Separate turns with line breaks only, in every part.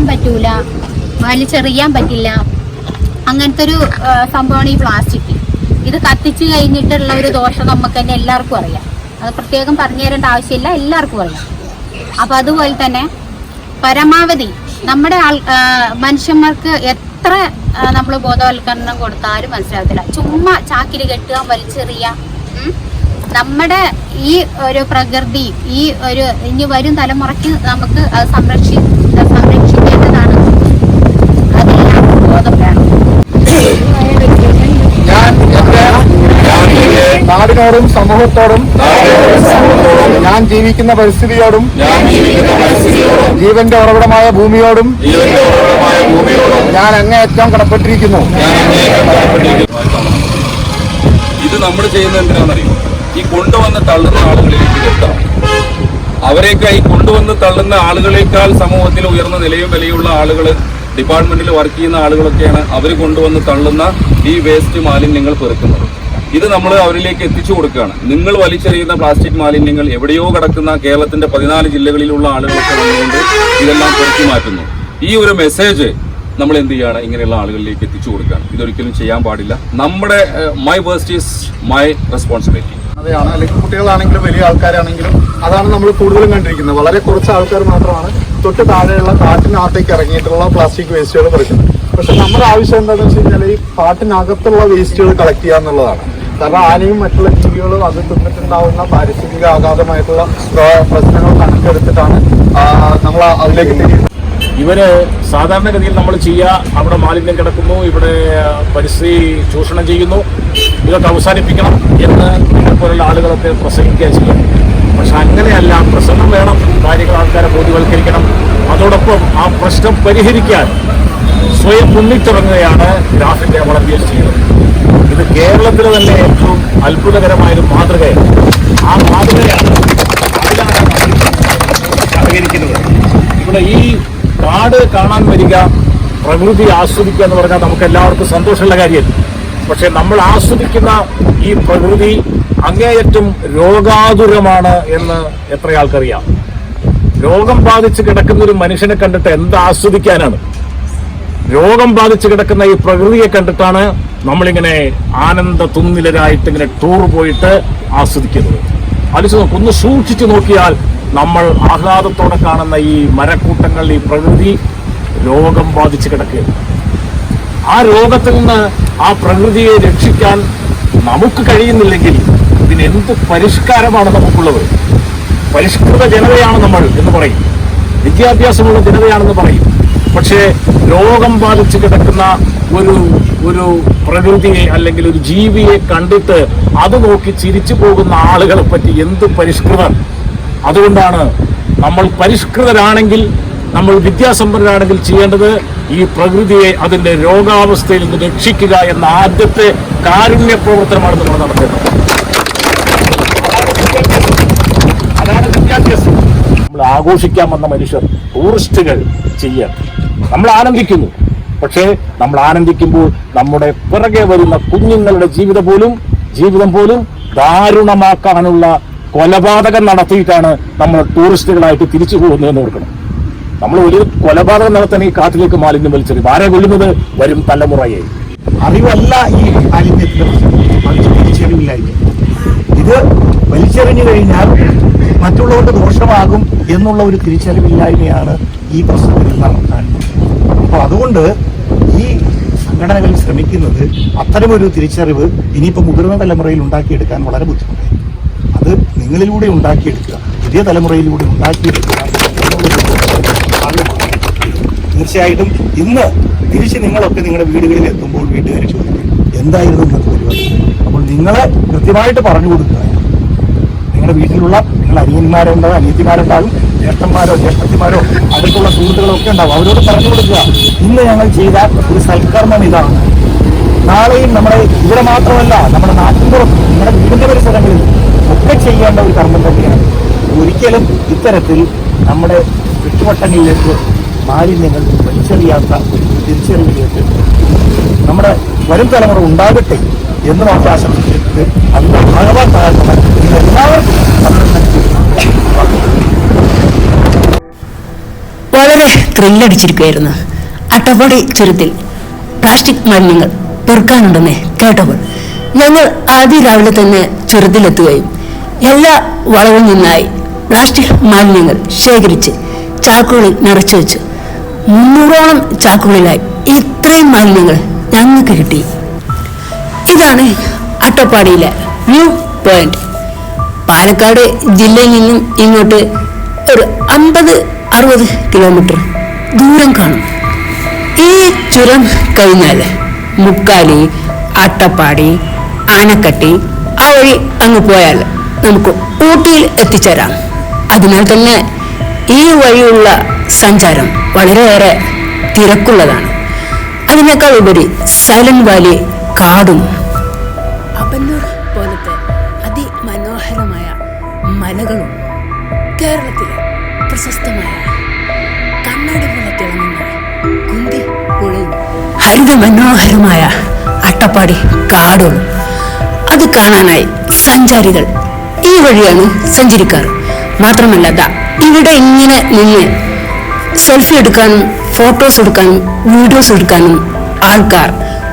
കത്തിക്കാൻ പറ്റൂല. വലിച്ചെറിയാൻ പറ്റില്ല. അങ്ങനത്തെ ഒരു സംഭവമാണ് ഈ പ്ലാസ്റ്റിക് ഇത് കത്തിച്ചു കഴിഞ്ഞിട്ടുള്ള ഒരു ദോഷം നമുക്ക് തന്നെ എല്ലാവർക്കും അറിയാം. അത് പ്രത്യേകം പറഞ്ഞു തരേണ്ട ആവശ്യമില്ല എല്ലാവർക്കും അറിയാം. അപ്പൊ അതുപോലെ തന്നെ പരമാവധി നമ്മുടെ ആൾ മനുഷ്യന്മാർക്ക് എത്ര നമ്മൾ ബോധവൽക്കരണം കൊടുത്താലും മനസ്സിലാകത്തില്ല. ചുമ്മാ ചാക്കിൽ കെട്ടുക വലിച്ചെറിയുക ഉം. നമ്മുടെ ഈ ഒരു പ്രകൃതി ഈ ഒരു ഇനി വരും തലമുറയ്ക്ക് നമുക്ക് സംരക്ഷി സംരക്ഷിക്കേണ്ടതാണ് അതെല്ലാം ബോധം വേണം
ഞാൻ എന്റെ നാടിനോടും സമൂഹത്തോടും ഞാൻ ജീവിക്കുന്ന പരിസ്ഥിതിയോടും ജീവന്റെ ഉറവിടമായ ഭൂമിയോടും ഞാൻ അങ്ങേയറ്റം കടപ്പെട്ടിരിക്കുന്നു.
ഇത് നമ്മൾ ചെയ്യുന്നത് എന്തിനാണെന്നറിയോ? ഈ കൊണ്ടുവന്ന് തള്ളുന്ന ആളുകളിലേക്ക് എത്താം അവരെയൊക്കെ ഈ കൊണ്ടുവന്ന് തള്ളുന്ന ആളുകളെക്കാൾ സമൂഹത്തിൽ ഉയർന്ന നിലയും വിലയുള്ള ആളുകൾ ഡിപ്പാർട്ട്മെന്റിൽ വർക്ക് ചെയ്യുന്ന ആളുകളൊക്കെയാണ് അവർ കൊണ്ടുവന്ന് തള്ളുന്ന ഈ വേസ്റ്റ് മാലിന്യങ്ങൾ പെറുക്കുന്നത്. ഇത് നമ്മൾ അവരിലേക്ക് എത്തിച്ചു കൊടുക്കുകയാണ്. നിങ്ങൾ വലിച്ചെറിയുന്ന പ്ലാസ്റ്റിക് മാലിന്യങ്ങൾ എവിടെയോ കിടക്കുന്ന കേരളത്തിന്റെ പതിനാല് ജില്ലകളിലുള്ള ആളുകളൊക്കെ വന്നുകൊണ്ട് ഇതെല്ലാം പെറുക്കി മാറ്റുന്നു. ഈ ഒരു മെസ്സേജ് നമ്മൾ എന്ത് ചെയ്യാണ്? ഇങ്ങനെയുള്ള ആളുകളിലേക്ക് എത്തിച്ചു കൊടുക്കുകയാണ്. ഇതൊരിക്കലും ചെയ്യാൻ പാടില്ല. നമ്മുടെ my waste is my responsibility
അതെയാണ്. അല്ലെങ്കിൽ കുട്ടികളാണെങ്കിലും വലിയ ആൾക്കാരാണെങ്കിലും അതാണ് നമ്മൾ കൂടുതലും കണ്ടിരിക്കുന്നത്. വളരെ കുറച്ച് ആൾക്കാർ മാത്രമാണ് തൊട്ട് താഴെയുള്ള കാട്ടിനകത്തേക്ക് ഇറങ്ങിയിട്ടുള്ള പ്ലാസ്റ്റിക് വേസ്റ്റുകൾ പറിക്കുന്നത്. പക്ഷെ നമ്മുടെ ആവശ്യം എന്താണെന്ന് വെച്ച് കഴിഞ്ഞാൽ ഈ കാട്ടിനകത്തുള്ള വേസ്റ്റുകൾ കളക്ട് ചെയ്യുക എന്നുള്ളതാണ്. കാരണം ആനയും മറ്റുള്ള ജീവികളും അത് തിന്നിട്ടുണ്ടാവുന്ന പാരിസ്ഥിതിക ആഘാതമായിട്ടുള്ള പ്ര- പ്രശ്നങ്ങൾ കണക്കെടുത്തിട്ടാണ് നമ്മൾ അതിലേക്ക്
ഇവർ സാധാരണഗതിയിൽ നമ്മൾ ചെയ്യുക അവിടെ മാലിന്യം കിടക്കുന്നു ഇവിടെ പരിസ്ഥിതി ചൂഷണം ചെയ്യുന്നു ഇതൊക്കെ അവസാനിപ്പിക്കണം എന്ന് പോലുള്ള ആളുകളൊക്കെ പ്രസംഗിക്കുക ചെയ്യും പക്ഷെ അങ്ങനെയല്ല പ്രസംഗം വേണം കാര്യങ്ങൾ ആൾക്കാരെ ബോധ്യവൽക്കരിക്കണം. അതോടൊപ്പം ആ പ്രശ്നം പരിഹരിക്കാൻ സ്വയം മുന്നിട്ടിറങ്ങുകയാണ് ഗ്രാഫിന്റെ വളണ്ടിയേഴ്സ് ചെയ്യുന്നത്. ഇത് കേരളത്തിലെ തന്നെ ഏറ്റവും അത്ഭുതകരമായൊരു മാതൃകയാണ്. ആ മാതൃകയാണ് സഹകരിക്കുന്നത് ഇവിടെ ഈ കാട് കാണാൻ വരിക പ്രകൃതി ആസ്വദിക്കുക എന്ന് പറഞ്ഞാൽ നമുക്ക് എല്ലാവർക്കും സന്തോഷമുള്ള കാര്യം പക്ഷെ നമ്മൾ ആസ്വദിക്കുന്ന ഈ പ്രകൃതി അങ്ങേയറ്റം രോഗാതുരമാണ് എന്ന് എത്ര ആൾക്കറിയാം രോഗം ബാധിച്ച് കിടക്കുന്ന ഒരു മനുഷ്യനെ കണ്ടിട്ട് എന്ത് ആസ്വദിക്കാനാണ് രോഗം ബാധിച്ച് കിടക്കുന്ന ഈ പ്രകൃതിയെ കണ്ടിട്ടാണ് നമ്മളിങ്ങനെ ആനന്ദ തുന്നിലരായിട്ട് ഇങ്ങനെ ടൂർ പോയിട്ട് ആസ്വദിക്കുന്നത്. അലിച്ചു നോക്കും ഒന്ന് സൂക്ഷിച്ചു നോക്കിയാൽ നമ്മൾ ആഹ്ലാദത്തോടെ കാണുന്ന ഈ മരക്കൂട്ടങ്ങൾ ഈ പ്രകൃതി രോഗം ബാധിച്ച് കിടക്കുകയാണ്. ആ രോഗത്തിൽ നിന്ന് ആ പ്രകൃതിയെ രക്ഷിക്കാൻ നമുക്ക് കഴിയുന്നില്ലെങ്കിൽ ഇതിന് എന്ത് പരിഷ്കാരമാണ് നമുക്കുള്ളത്? പരിഷ്കൃത ജനതയാണ് നമ്മൾ എന്ന് പറയും. വിദ്യാഭ്യാസമുള്ള ജനതയാണെന്ന് പറയും. പക്ഷേ രോഗം ബാധിച്ച് കിടക്കുന്ന ഒരു ഒരു പ്രകൃതിയെ അല്ലെങ്കിൽ ഒരു ജീവിയെ കണ്ടിട്ട് അത് നോക്കി ചിരിച്ചു പോകുന്ന ആളുകളെ പറ്റി എന്ത് പരിഷ്കൃതർ അതുകൊണ്ടാണ് നമ്മൾ പരിഷ്കൃതരാണെങ്കിൽ നമ്മൾ വിദ്യാസമ്പന്നരാണെങ്കിൽ ചെയ്യേണ്ടത് ഈ പ്രകൃതിയെ അതിന്റെ രോഗാവസ്ഥയിൽ നിന്ന് രക്ഷിക്കുക എന്ന ആദ്യത്തെ കാരുണ്യ പ്രവർത്തനമാണ് നമ്മൾ നടത്തുന്നത് നമ്മൾ ആഘോഷിക്കാൻ വന്ന മനുഷ്യർ ടൂറിസ്റ്റുകൾ ചെയ്യാൻ നമ്മൾ ആനന്ദിക്കുന്നു. പക്ഷേ നമ്മൾ ആനന്ദിക്കുമ്പോൾ നമ്മുടെ പിറകെ വരുന്ന കുഞ്ഞുങ്ങളുടെ ജീവിതം പോലും ജീവിതം പോലും ദാരുണമാക്കാനുള്ള കൊലപാതകം നടത്തിയിട്ടാണ് നമ്മൾ ടൂറിസ്റ്റുകളായിട്ട് തിരിച്ചു പോകുന്നതെന്ന് ഓർക്കണം. നമ്മൾ ഒരു കൊലപാതകം നടത്താൻ ഈ കാട്ടിലേക്ക് മാലിന്യം വലിച്ചെറിയും. ആരെ കൊല്ലുന്നത്? വരും തലമുറയെ.
അറിവല്ല ഈ മാലിന്യത്തിന്റെ ഇത് വലിച്ചെറിഞ്ഞു കഴിഞ്ഞാൽ മറ്റുള്ളവർക്ക് ദോഷമാകും എന്നുള്ള ഒരു തിരിച്ചറിവില്ലായ്മയാണ് ഈ പ്രശ്നത്തിൽ നടത്താൻ അപ്പോൾ അതുകൊണ്ട് ഈ സംഘടനകൾ ശ്രമിക്കുന്നത് അത്തരമൊരു തിരിച്ചറിവ് ഇനിയിപ്പോൾ മുതിർന്ന തലമുറയിൽ ഉണ്ടാക്കിയെടുക്കാൻ വളരെ ബുദ്ധിമുട്ടായി. അത് നിങ്ങളിലൂടെ ഉണ്ടാക്കിയെടുക്കുക പുതിയ തലമുറയിലൂടെ ഉണ്ടാക്കിയെടുക്കുക തീർച്ചയായിട്ടും ഇന്ന് തിരിച്ച് നിങ്ങളൊക്കെ നിങ്ങളുടെ വീടുകളിൽ എത്തുമ്പോൾ വീട്ടുകാർ ചോദിക്കും എന്തായിരുന്നു ഇന്നത്തെ പരിപാടി? അപ്പോൾ നിങ്ങളെ കൃത്യമായിട്ട് പറഞ്ഞു കൊടുക്കുക. നിങ്ങളുടെ വീട്ടിലുള്ള നിങ്ങളുടെ അനിയന്മാരുണ്ടാവും അനിയത്തിമാരുണ്ടാകും ജ്യേഷ്ഠന്മാരോ ജ്യേഷ്ഠത്തിമാരോ അടുത്തുള്ള സുഹൃത്തുക്കളോ ഒക്കെ ഉണ്ടാവും അവരോട് പറഞ്ഞു കൊടുക്കുക ഇന്ന് ഞങ്ങൾ ചെയ്ത ഒരു സൽക്കർമ്മം ഇതാണ്. നാളെയും നമ്മുടെ ഇവിടെ മാത്രമല്ല നമ്മുടെ നാട്ടിൻപുറം നമ്മുടെ വീടിന്റെ പരിസരങ്ങളിൽ ഒക്കെ ചെയ്യേണ്ട ഒരു കർമ്മം തന്നെയാണ്. ഒരിക്കലും ഇത്തരത്തിൽ നമ്മുടെ ചുറ്റുവട്ടങ്ങളിലേക്ക് മാലിന്യങ്ങൾ വലിച്ചെറിയാത്ത ഒരു തിരിച്ചറിവിലേക്ക് നമ്മുടെ വരും തലമുറ ഉണ്ടാകട്ടെ. എന്ന് നമുക്ക് ആശംസിച്ചിട്ട് അതിന്റെ ഭാഗമാകാൻ എല്ലാവർക്കും
വളരെ ത്രില്ലടിച്ചിരിക്കുകയായിരുന്നു. അട്ടപ്പാടി ചുരത്തിൽ പ്ലാസ്റ്റിക് മാലിന്യങ്ങൾ പെറുക്കാനുണ്ടെന്ന് കേട്ടപ്പോൾ. ഞങ്ങൾ ആദ്യ രാവിലെ തന്നെ ചുരത്തിലെത്തുകയും എല്ലാ വളവും നിന്നായി പ്ലാസ്റ്റിക് മാലിന്യങ്ങൾ ശേഖരിച്ച് ചാക്കുകളിൽ നിറച്ചു വെച്ചു. മുന്നൂറോളം ചാക്കുകളിലായി ഇത്രയും മാലിന്യങ്ങൾ ഞങ്ങൾക്ക് കിട്ടി. ഇതാണ് അട്ടപ്പാടിയിലെ വ്യൂ പോയിന്റ്. പാലക്കാട് ജില്ലയിൽ നിന്നും ഇങ്ങോട്ട് ഒരു അമ്പത് അറുപത് കിലോമീറ്റർ ദൂരം കാണും. ഈ ചുരം കഴിഞ്ഞാൽ മുക്കാലി അട്ടപ്പാടി ആനക്കട്ടി ആ വഴി അങ്ങ് പോയാൽ നമുക്ക് ഊട്ടിയിൽ എത്തിച്ചേരാം. അതിനാൽ തന്നെ ഈ വഴിയുള്ള സഞ്ചാരം വളരെയേറെ തിരക്കുള്ളതാണ്. അതിനേക്കാൾ ഉപരി സൈലന്റ് വാലി കാടും അപ്പന്നൂർ പോലത്തെ അതിമനോഹരമായ മലകളും കേരളത്തിലെ പ്രശസ്തമായ കണ്ണാടി പോലെ തിളങ്ങുന്ന കുന്തി പുഴയും ഹരിത മനോഹരമായ അട്ടപ്പാടി കാടും. അത് കാണാനായി സഞ്ചാരികൾ ഈ വഴിയാണ് സഞ്ചരിക്കാറ്. മാത്രമല്ല ഇവിടെ ഇങ്ങനെ നിന്ന് സെൽഫി എടുക്കാനും ഫോട്ടോസ് എടുക്കാനും വീഡിയോസ് എടുക്കാനും ആൾക്കാർ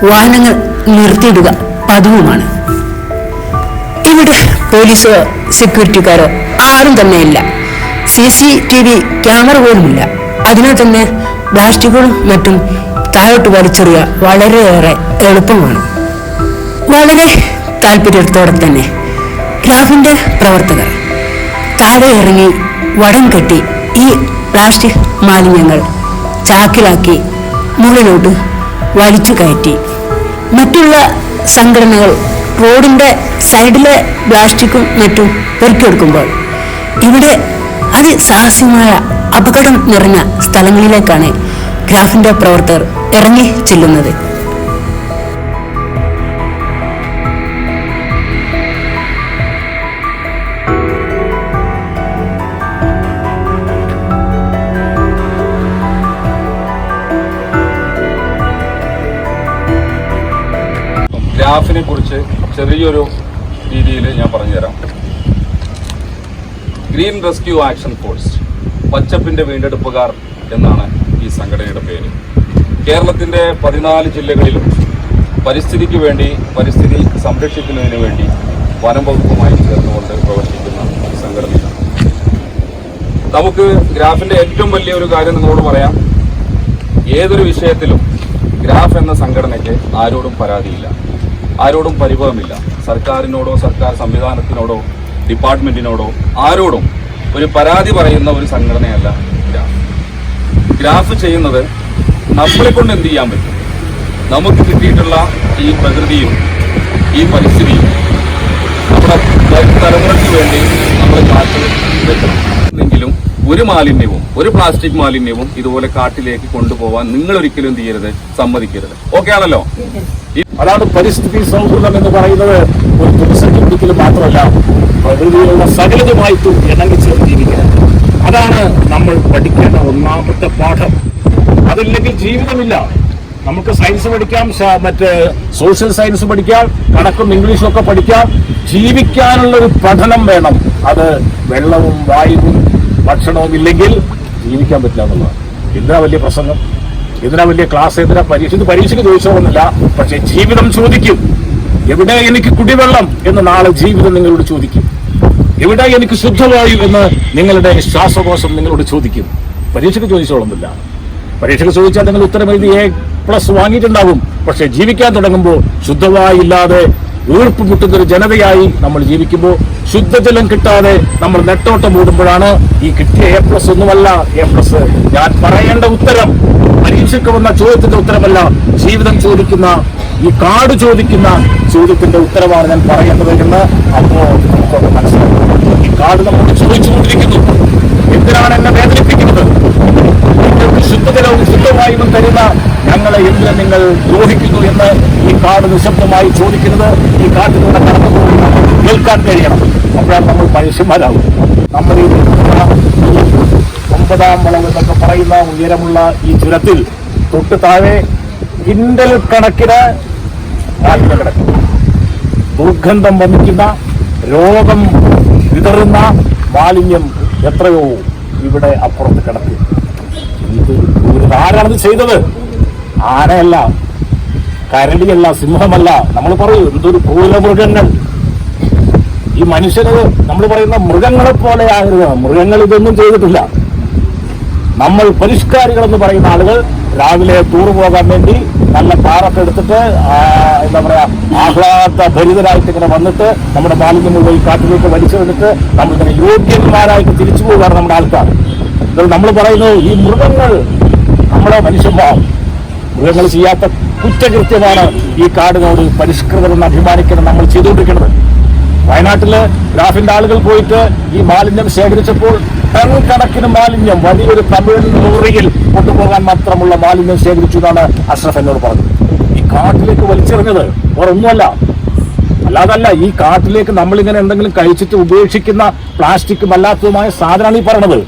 വാഹനങ്ങൾ നിർത്തിയിടുക പതിവുമാണ്. ഇവിടെ പോലീസോ സെക്യൂരിറ്റിക്കാരോ ആരും തന്നെ ഇല്ല. C C T V camera പോലുമില്ല അതിനാൽ തന്നെ പ്ലാസ്റ്റിക്കുകളും മറ്റും താഴോട്ട് വലിച്ചെറിയുക വളരെയേറെ എളുപ്പമാണ്. വളരെ താല്പര്യത്തോടെ തന്നെ രാഹുലിന്റെ പ്രവർത്തകർ താഴെ ഇറങ്ങി വടം കെട്ടി ഈ പ്ലാസ്റ്റിക് മാലിന്യങ്ങൾ ചാക്കിലാക്കി മുകളിലോട്ട് വലിച്ചു കയറ്റി. മറ്റുള്ള സംഘടനകൾ റോഡിന്റെ സൈഡിലെ പ്ലാസ്റ്റിക്കും മറ്റും പെറുക്കിയെടുക്കുമ്പോൾ ഇവിടെ അതിസാഹസ്യമായ അപകടം നിറഞ്ഞ സ്ഥലങ്ങളിലേക്കാണ് ഗ്രാഫിന്റെ പ്രവർത്തകർ ഇറങ്ങി ചെല്ലുന്നത്.
ഗ്രാഫിനെ കുറിച്ച് ചെറിയൊരു ഞാൻ പറഞ്ഞുതരാം. ഗ്രീൻ റെസ്ക്യൂ ആക്ഷൻ ഫോഴ്സ് പച്ചപ്പിന്റെ വീണ്ടെടുപ്പുകാർ എന്നാണ് ഈ സംഘടനയുടെ പേര്. കേരളത്തിന്റെ പതിനാല് ജില്ലകളിലും പരിസ്ഥിതിക്ക് വേണ്ടി പരിസ്ഥിതി സംരക്ഷിക്കുന്നതിന് വേണ്ടി വനം വകുപ്പുമായി ചേർന്നുകൊണ്ട് പ്രവർത്തിക്കുന്ന സംഘടനയാണ്. നമുക്ക് ഗ്രാഫിന്റെ ഏറ്റവും വലിയ ഒരു കാര്യം നിങ്ങളോട് പറയാം. ഏതൊരു വിഷയത്തിലും ഗ്രാഫ് എന്ന സംഘടനയ്ക്ക് ആരോടും പരാതിയില്ല. ആരോടും പരിഭവമില്ല. സർക്കാരിനോടോ സർക്കാർ സംവിധാനത്തിനോടോ ഡിപ്പാർട്ട്മെന്റിനോടോ ആരോടും ഒരു പരാതി പറയുന്ന ഒരു സംഘടനയല്ല ഗ്രാഫ്. ചെയ്യുന്നത് നമ്മളെ കൊണ്ട് എന്ത് ചെയ്യാൻ പറ്റും? നമുക്ക് കിട്ടിയിട്ടുള്ള ഈ പ്രകൃതിയും ഈ പരിസ്ഥിതിയും നമ്മുടെ തലമുറയ്ക്ക് വേണ്ടി നമ്മൾ കാട്ടിൽ വെക്കണം. ഒരു മാലിന്യവും ഒരു പ്ലാസ്റ്റിക് മാലിന്യവും ഇതുപോലെ കാട്ടിലേക്ക് കൊണ്ടുപോകാൻ നിങ്ങൾ ഒരിക്കലും എന്ത് ചെയ്യരുത്? സമ്മതിക്കരുത്. ഓക്കെ ആണല്ലോ?
അതാണ് പരിസ്ഥിതി സൗഹൃദം എന്ന് പറയുന്നത് ഒരു ദിവസം ഒരിക്കലും മാത്രമല്ല പ്രകൃതിയിലുള്ള സകലതുമായിട്ടും ഇണങ്ങിച്ചേർന്ന് ജീവിക്കുക അതാണ് നമ്മൾ പഠിക്കേണ്ട ഒന്നാമത്തെ പാഠം. അതില്ലെങ്കിൽ ജീവിതമില്ല. നമുക്ക് സയൻസ് പഠിക്കാം മറ്റ് സോഷ്യൽ സയൻസ് പഠിക്കാം കണക്കും ഇംഗ്ലീഷും ഒക്കെ പഠിക്കാം. ജീവിക്കാനുള്ള ഒരു പഠനം വേണം. അത് വെള്ളവും വായുവും ഭക്ഷണവും ഇല്ലെങ്കിൽ ജീവിക്കാൻ പറ്റില്ല എന്നുള്ളതാണ്. എന്താ വലിയ പ്രസംഗം. ഇതിനാ വലിയ ക്ലാസ് എന്തിനാ പരീക്ഷ? ഇത് പരീക്ഷയ്ക്ക് ചോദിച്ചോന്നില്ല പക്ഷെ ജീവിതം ചോദിക്കും. എവിടെ എനിക്ക് കുടിവെള്ളം എന്ന് നാളെ ജീവിതം നിങ്ങളോട് ചോദിക്കും. എവിടെ എനിക്ക് ശുദ്ധവായു എന്ന് നിങ്ങളുടെ ശ്വാസകോശം നിങ്ങളോട് ചോദിക്കും. പരീക്ഷയ്ക്ക് ചോദിച്ചോളുന്നില്ല പരീക്ഷയ്ക്ക് ചോദിച്ചാൽ നിങ്ങൾ ഉത്തരം എഴുതി എ പ്ലസ് വാങ്ങിയിട്ടുണ്ടാവും. പക്ഷെ ജീവിക്കാൻ തുടങ്ങുമ്പോൾ ശുദ്ധവായു ഇല്ലാതെ വീർപ്പ് മുട്ടുന്ന ഒരു ജനതയായി നമ്മൾ ജീവിക്കുമ്പോൾ ശുദ്ധജലം കിട്ടാതെ നമ്മൾ നെട്ടോട്ടം ഓടുമ്പോഴാണ് ഈ കിട്ടിയ എ പ്ലസ് ഒന്നുമല്ല. എ പ്ലസ് ഞാൻ പറയേണ്ട ഉത്തരം പരീക്ഷയ്ക്ക് വന്ന ചോദ്യത്തിന്റെ ഉത്തരമല്ല ജീവിതം ചോദിക്കുന്ന ഈ കാട് ചോദിക്കുന്ന ചോദ്യത്തിന്റെ ഉത്തരമാണ് ഞാൻ പറയേണ്ടത് അപ്പോ ഈ കാട് നമ്മോട് ചോദിച്ചുകൊണ്ടിരിക്കുന്നു. എന്തിനാണ് എന്നെ വേദനിപ്പിക്കുന്നത്? ശുദ്ധജലവും ശുദ്ധവായുവും തരുന്ന ഞങ്ങളെ എന്തിനെ നിങ്ങൾ ദ്രോഹിക്കുന്നു എന്ന് ഈ കാട് നിശബ്ദമായി ചോദിക്കുന്നത് ഈ കാട്ടിലൂടെ കടന്നു കേൾക്കാൻ കഴിയണം. അപ്പോഴാണ് നമ്മൾ മനുഷ്യന്മാരാകും നമ്മൾ ഈ ഒമ്പതാം വളവ് എന്നൊക്കെ പറയുന്ന ഉയരമുള്ള ഈ ചുരത്തിൽ തൊട്ട് താഴെ കിൻഡൽ കണക്കിന് മാലിന്യം കിടക്കും. ദുർഗന്ധം വമിക്കുന്ന രോഗം വിതറുന്ന മാലിന്യം എത്രയോ ഇവിടെ അപ്പുറത്ത് കിടക്കും. ഇത് ആരാണിത് ചെയ്തത്? ആനയല്ല. കരടിയല്ല സിംഹമല്ല. നമ്മൾ പറയൂ എന്തൊരു ക്രൂരമൃഗങ്ങൾ. ഈ മനുഷ്യന് നമ്മൾ പറയുന്ന മൃഗങ്ങളെ പോലെ ആകരുത്. മൃഗങ്ങൾ ഇതൊന്നും ചെയ്തിട്ടില്ല. നമ്മൾ പരിഷ്കാരികൾ എന്ന് പറയുന്ന ആളുകൾ രാവിലെ ടൂർ പോകാൻ വേണ്ടി നല്ല കാറൊക്കെ എടുത്തിട്ട് എന്താ പറയാ ആഹ്ലാദ ഭരിതരായിട്ട് ഇങ്ങനെ വന്നിട്ട് നമ്മുടെ മാലിന്യം പോയി കാട്ടിലേക്ക് വലിച്ചെടുത്ത് നമ്മളിങ്ങനെ യോഗ്യന്മാരായിട്ട് തിരിച്ചു പോകാറ് നമ്മുടെ ആൾക്കാർ. നമ്മൾ പറയുന്നത് ഈ മൃഗങ്ങൾ നമ്മുടെ മനുഷ്യന്മാർ. മൃഗങ്ങൾ ചെയ്യാത്ത കുറ്റകൃത്യമാണ് ഈ കാടിനോട് പരിഷ്കൃതമെന്ന് അഭിമാനിക്കണം നമ്മൾ ചെയ്തുകൊണ്ടിരിക്കുന്നത്. വയനാട്ടിൽ ഗ്രാഫിന്റെ ആളുകൾ പോയിട്ട് ഈ മാലിന്യം ശേഖരിച്ചപ്പോൾ ടൺ കണക്കിന് മാലിന്യം വലിയൊരു തമിഴ് ലോറിയിൽ കൊണ്ടുപോകാൻ മാത്രമുള്ള മാലിന്യം ശേഖരിച്ചു എന്നാണ് അഷ്റഫ് എന്നോട് പറഞ്ഞത്. ഈ കാട്ടിലേക്ക് വലിച്ചെറിഞ്ഞത് വേറൊന്നുമല്ല. അല്ലാതല്ല ഈ കാട്ടിലേക്ക് നമ്മളിങ്ങനെ എന്തെങ്കിലും കഴിച്ചിട്ട് ഉപേക്ഷിക്കുന്ന പ്ലാസ്റ്റിക്കും അല്ലാത്തതുമായ സാധനമാണ് ഈ പറയണത്.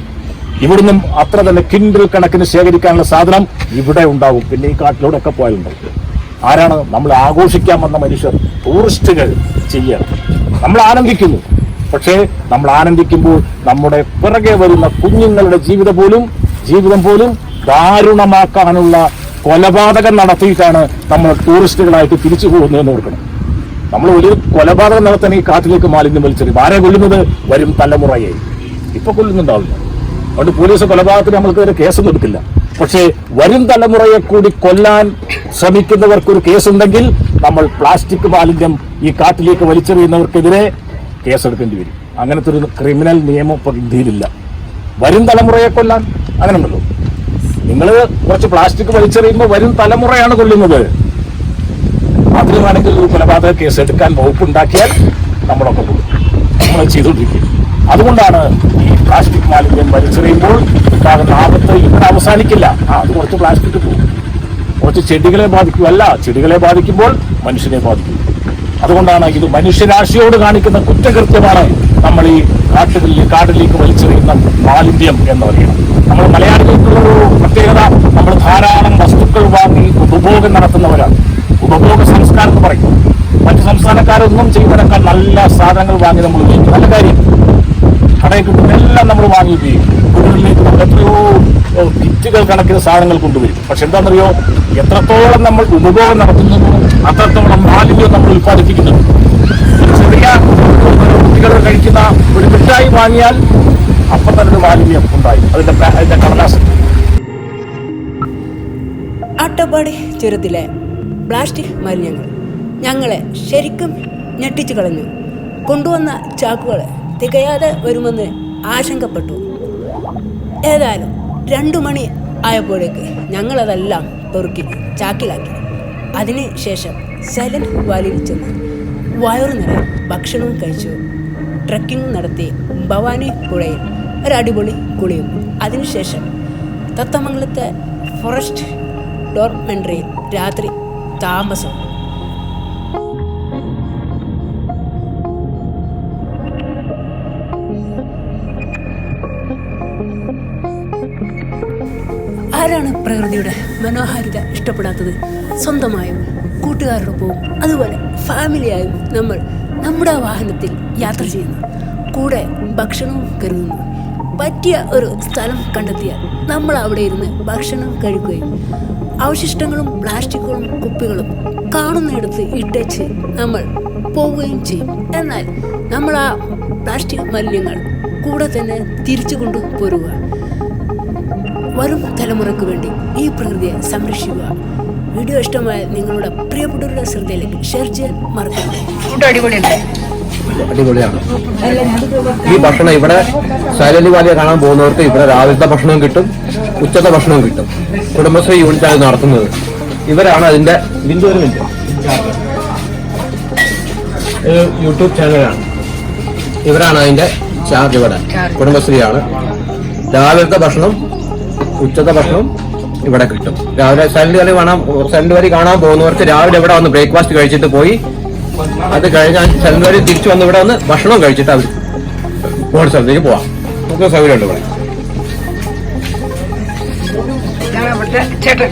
ഇവിടുന്നും അത്ര തന്നെ കിൻഡിൽ കണക്കിന് ശേഖരിക്കാനുള്ള സാധനം ഇവിടെ ഉണ്ടാവും. പിന്നെ ഈ കാട്ടിലൂടെ ഒക്കെ പോയാലുണ്ടാവും. ആരാണ് നമ്മൾ ആഘോഷിക്കാൻ വന്ന മനുഷ്യർ? ടൂറിസ്റ്റുകൾ ചെയ്യണം നമ്മൾ ആനന്ദിക്കുന്നു. പക്ഷേ നമ്മൾ ആനന്ദിക്കുമ്പോൾ നമ്മുടെ പിറകെ വരുന്ന കുഞ്ഞുങ്ങളുടെ ജീവിതം പോലും ജീവിതം പോലും ദാരുണമാക്കാനുള്ള കൊലപാതകം നടത്തിയിട്ടാണ് നമ്മൾ ടൂറിസ്റ്റുകളായിട്ട് തിരിച്ചു പോകുന്നതെന്ന് ഓർക്കണം. നമ്മൾ ഒരു കൊലപാതകം നടത്താൻ ഈ കാട്ടിലേക്ക് മാലിന്യം വലിച്ചെറിയും. ആരെ കൊല്ലുന്നത്? വരും തലമുറയെ. ഇപ്പൊ കൊല്ലുന്നുണ്ടാവില്ല. അതുകൊണ്ട് പോലീസ് കൊലപാതകത്തിന് നമ്മൾക്കെതിരെ കേസൊന്നും എടുക്കില്ല പക്ഷേ വരും തലമുറയെ കൂടി കൊല്ലാൻ ശ്രമിക്കുന്നവർക്ക് ഒരു കേസുണ്ടെങ്കിൽ നമ്മൾ പ്ലാസ്റ്റിക് മാലിന്യം ഈ കാട്ടിലേക്ക് വലിച്ചെറിയുന്നവർക്കെതിരെ കേസെടുക്കേണ്ടി വരും. അങ്ങനത്തെ ഒരു ക്രിമിനൽ നിയമം വരും തലമുറയെ കൊല്ലാൻ അങ്ങനെ ഉണ്ടല്ലോ നിങ്ങൾ കുറച്ച് പ്ലാസ്റ്റിക് വലിച്ചെറിയുമ്പോൾ വരും തലമുറയാണ് കൊല്ലുന്നത്. അതിന് വേണമെങ്കിൽ കൊലപാതക കേസ് എടുക്കാൻ വകുപ്പ് ഉണ്ടാക്കിയാൽ നമ്മളൊക്കെ കൊടുക്കും നമ്മൾ ചെയ്തുകൊണ്ടിരിക്കും. അതുകൊണ്ടാണ് ഈ പ്ലാസ്റ്റിക് മാലിന്യം വലിച്ചെറിയുമ്പോൾ ഉണ്ടാകുന്ന ആപത്ത് ഇവിടെ അവസാനിക്കില്ല. ആ അത് കുറച്ച് പ്ലാസ്റ്റിക് പോകും കുറച്ച് ചെടികളെ ബാധിക്കും. അല്ല ചെടികളെ ബാധിക്കുമ്പോൾ മനുഷ്യനെ ബാധിക്കും. അതുകൊണ്ടാണ് ഇത് മനുഷ്യരാശിയോട് കാണിക്കുന്ന കുറ്റകൃത്യമാണ് നമ്മൾ ഈ കാട്ടിൽ കാട്ടിലേക്ക് വലിച്ചെറിയുന്ന മാലിന്യം എന്ന് പറയുന്നത്. നമ്മൾ മലയാളികൾക്കുള്ള ഒരു പ്രത്യേകത നമ്മൾ ധാരാളം വസ്തുക്കൾ വാങ്ങി ഉപഭോഗം നടത്തുന്നവരാണ്. ഉപഭോഗ സംസ്കാരം എന്ന് പറയും മറ്റു സംസ്ഥാനക്കാരൊന്നും ചെയ്യുന്നതിനേക്കാൾ നല്ല സാധനങ്ങൾ വാങ്ങി നമ്മൾ ഉപയോഗിക്കും. നല്ല കാര്യം. കടയിൽ എല്ലാം നമ്മൾ വാങ്ങി വീടുകളിലേക്ക് നമ്മൾ എത്രയോ വിറ്റുകൾ കണക്കിന് സാധനങ്ങൾ കൊണ്ടുവരും. പക്ഷെ എന്താണെന്നറിയോ? എത്രത്തോളം നമ്മൾ ഉപഭോഗം നടത്തുന്നു അത്രത്തോളം മാലിന്യം നമ്മൾ ഉൽപ്പാദിപ്പിക്കുന്നുണ്ട്. ചെറിയ കുട്ടികൾ കഴിക്കുന്ന ഒരു മിഠായി വാങ്ങിയാൽ അപ്പം തന്നെ ഒരു മാലിന്യം ഉണ്ടായി. അതിന്റെ അതിന്റെ കടലാസ്.
അട്ടപ്പാടി ചുരത്തിലെ പ്ലാസ്റ്റിക് മാലിന്യങ്ങൾ ഞങ്ങളെ ശരിക്കും ഞെട്ടിച്ചു കളഞ്ഞു. കൊണ്ടുവന്ന ചാക്കുകൾ തികയാതെ വരുമെന്ന് ആശങ്കപ്പെട്ടു. ഏതായാലും രണ്ടു മണി ആയപ്പോഴേക്ക് ഞങ്ങളതെല്ലാം പെറുക്കി ചാക്കിലാക്കി. അതിന് ശേഷം സൈലന്റ് വാലിയിൽ ചെന്ന് വയറു നിറ ഭക്ഷണവും കഴിച്ചു. ട്രക്കിംഗ് നടത്തി ഭവാനി പുഴയിൽ ഒരടിപൊളി കുളിയും. അതിനുശേഷം തത്തമംഗലത്തെ ഫോറസ്റ്റ് ഡോർമെൻട്രിയിൽ രാത്രി താമസം ആരാണ് പ്രകൃതിയുടെ മനോഹാരിത ഇഷ്ടപ്പെടാത്തത്? സ്വന്തമായും കൂട്ടുകാരോടൊപ്പവും അതുപോലെ ഫാമിലിയായും നമ്മൾ നമ്മുടെ വാഹനത്തിൽ യാത്ര ചെയ്യുന്നു. കൂടെ ഭക്ഷണവും കരുതുന്നു. പറ്റിയ ഒരു സ്ഥലം കണ്ടെത്തിയാൽ നമ്മൾ അവിടെ ഇരുന്ന് ഭക്ഷണം കഴിക്കുകയും അവശിഷ്ടങ്ങളും പ്ലാസ്റ്റിക്കുകളും കുപ്പികളും കാണുന്നിടത്ത് ഇട്ടേച്ച് നമ്മൾ പോവുകയും ചെയ്യും. എന്നാൽ നമ്മൾ ആ പ്ലാസ്റ്റിക് മാലിന്യങ്ങൾ കൂടെ തന്നെ തിരിച്ചു കൊണ്ടു പോരുക വരും തലമുറയ്ക്ക് വേണ്ടി ഈ പ്രകൃതിയെ സംരക്ഷിക്കുക. വീഡിയോ ഇഷ്ടമായ നിങ്ങളുടെ പ്രിയപ്പെട്ടവരുടെ ശ്രദ്ധയിലേക്ക് ഷെയർ ചെയ്യാൻ മറക്കരുത്.
അടിപൊളിയാണ്. ഈ ഭക്ഷണം ഇവിടെ സൈലന്റ് വാലിയെ കാണാൻ പോകുന്നവർക്ക് ഇവിടെ രാവിലത്തെ ഭക്ഷണവും കിട്ടും ഉച്ചത്തെ ഭക്ഷണവും കിട്ടും. കുടുംബശ്രീ യൂണിറ്റ് ആണ് നടത്തുന്നത്. ഇവരാണ് അതിന്റെ ബിന്ദു ഒരു മിനിറ്റ്. യൂട്യൂബ് ചാനലാണ്. ഇവരാണ് അതിന്റെ ചാർജ് ഇവിടെ. കുടുംബശ്രീയാണ്. രാവിലത്തെ ഭക്ഷണം ഉച്ചത്തെ ഭക്ഷണം ഇവിടെ കിട്ടും. രാവിലെ സൈലന്റ് കളി കാണാൻ സൈലന്റ് വരി കാണാൻ പോകുന്നവർക്ക് രാവിലെ ഇവിടെ വന്ന് ബ്രേക്ക്ഫാസ്റ്റ് കഴിച്ചിട്ട് പോയി. അത് കഴിഞ്ഞാൽ സൈലന്റ് വരി തിരിച്ചു വന്ന് ഇവിടെ വന്ന് ഭക്ഷണം കഴിച്ചിട്ട് അവർ പോകുന്ന സ്ഥലത്തേക്ക് പോവാം. നമുക്ക് സൗകര്യമുണ്ട് ഇവിടെ.
ചേട്ടൻ